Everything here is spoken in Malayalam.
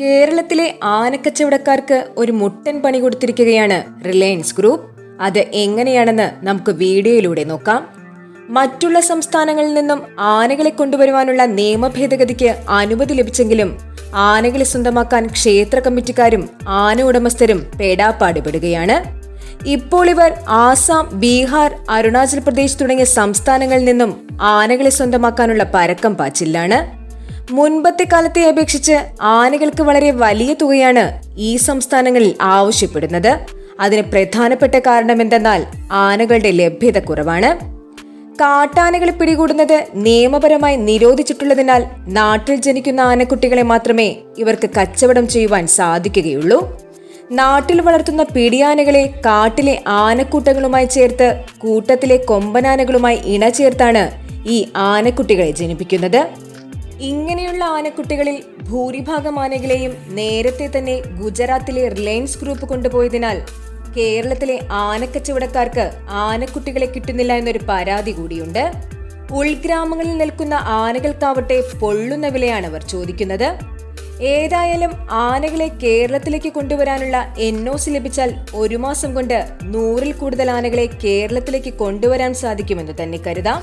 കേരളത്തിലെ ആനക്കച്ചവടക്കാർക്ക് ഒരു മുട്ടൻ പണി കൊടുത്തിരിക്കുകയാണ് റിലയൻസ് ഗ്രൂപ്പ്. അത് എങ്ങനെയാണെന്ന് നമുക്ക് വീഡിയോയിലൂടെ നോക്കാം. മറ്റുള്ള സംസ്ഥാനങ്ങളിൽ നിന്നും ആനകളെ കൊണ്ടുവരുവാനുള്ള നിയമ ഭേദഗതിക്ക് അനുമതി ലഭിച്ചെങ്കിലും ആനകളെ സ്വന്തമാക്കാൻ ക്ഷേത്ര കമ്മിറ്റിക്കാരും ആന ഉടമസ്ഥരും പേടാപ്പാടുപെടുകയാണ്. ഇപ്പോൾ ഇവർ ആസാം ബീഹാർ അരുണാചൽ പ്രദേശ് തുടങ്ങിയ സംസ്ഥാനങ്ങളിൽ നിന്നും ആനകളെ സ്വന്തമാക്കാനുള്ള പരക്കം പാച്ചില്ലാണ് മുൻപത്തെ കാലത്തെ അപേക്ഷിച്ച് ആനകൾക്ക് വളരെ വലിയ തുകയാണ് ഈ സംസ്ഥാനങ്ങളിൽ ആവശ്യപ്പെടുന്നത്. അതിന് പ്രധാനപ്പെട്ട കാരണം എന്തെന്നാൽ ആനകളുടെ ലഭ്യത കുറവാണ്. കാട്ടാനകളെ പിടികൂടുന്നത് നിയമപരമായി നിരോധിച്ചിട്ടുള്ളതിനാൽ നാട്ടിൽ ജനിക്കുന്ന ആനക്കുട്ടികളെ മാത്രമേ ഇവർക്ക് കച്ചവടം ചെയ്യുവാൻ സാധിക്കുകയുള്ളൂ. നാട്ടിൽ വളർത്തുന്ന പിടിയാനകളെ കാട്ടിലെ ആനക്കൂട്ടങ്ങളുമായി ചേർത്ത് കൂട്ടത്തിലെ കൊമ്പനാനകളുമായി ഇണ ചേർത്താണ് ഈ ആനക്കുട്ടികളെ ജനിപ്പിക്കുന്നത്. ഇങ്ങനെയുള്ള ആനക്കുട്ടികളിൽ ഭൂരിഭാഗം ആനകളെയും നേരത്തെ തന്നെ ഗുജറാത്തിലെ റിലയൻസ് ഗ്രൂപ്പ് കൊണ്ടുപോയതിനാൽ കേരളത്തിലെ ആനക്കച്ചവടക്കാർക്ക് ആനക്കുട്ടികളെ കിട്ടുന്നില്ല എന്നൊരു പരാതി കൂടിയുണ്ട്. ഉൾഗ്രാമങ്ങളിൽ നിൽക്കുന്ന ആനകൾക്കാവട്ടെ പൊള്ളുന്ന വിലയാണ് അവർ ചോദിക്കുന്നത്. ഏതായാലും ആനകളെ കേരളത്തിലേക്ക് കൊണ്ടുവരാനുള്ള എൻ ഒ സി ലഭിച്ചാൽ ഒരു മാസം കൊണ്ട് നൂറിൽ കൂടുതൽ ആനകളെ കേരളത്തിലേക്ക് കൊണ്ടുവരാൻ സാധിക്കുമെന്ന് തന്നെ കരുതാം.